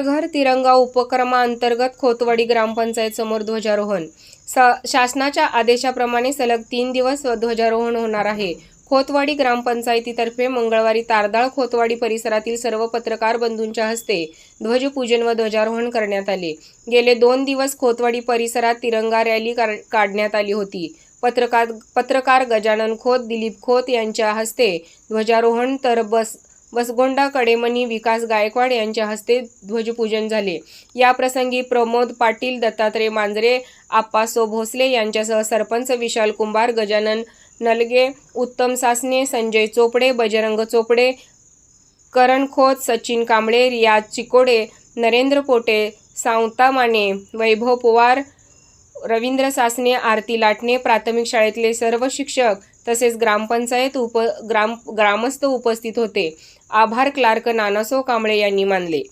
घर घर तिरंगा उपक्रमाअंतर्गत खोतवाडी ग्रामपंचायत समोर ध्वजारोहण. शासनाच्या आदेशाप्रमाणे सलग तीन दिवस ध्वजारोहण होणार आहे. खोतवाडी ग्रामपंचायतीतर्फे मंगळवारी तारदाळ खोतवाडी परिसरातील सर्व पत्रकार बंधूंच्या हस्ते ध्वजपूजन व ध्वजारोहण करण्यात आले. गेले दोन दिवस खोतवाडी परिसरात तिरंगा रॅली काढण्यात आली होती. पत्रकार पत्रकार गजानन खोत दिलीप खोत यांच्या हस्ते ध्वजारोहण तर बस बसगोंडा कडेमणी विकास गायकवाड यांच्या हस्ते ध्वजपूजन झाले. या प्रसंगी प्रमोद पाटील दत्तात्रय मांजरे आप्पासो भोसले यांच्यासह सरपंच विशाल कुंभार गजानन नलगे उत्तम सासने संजय चोपडे बजरंग चोपडे करण खोत सचिन कांबळे रियाज चिकोडे नरेंद्र पोटे सावता माने वैभव पवार रवींद्र सासने आरती लाटणे प्राथमिक शाळेतले सर्व शिक्षक तसेच ग्रामपंचायत उप ग्राम ग्रामस्थ उपस्थित होते. आभार क्लार्क नानासो कांबळे यांनी मानले.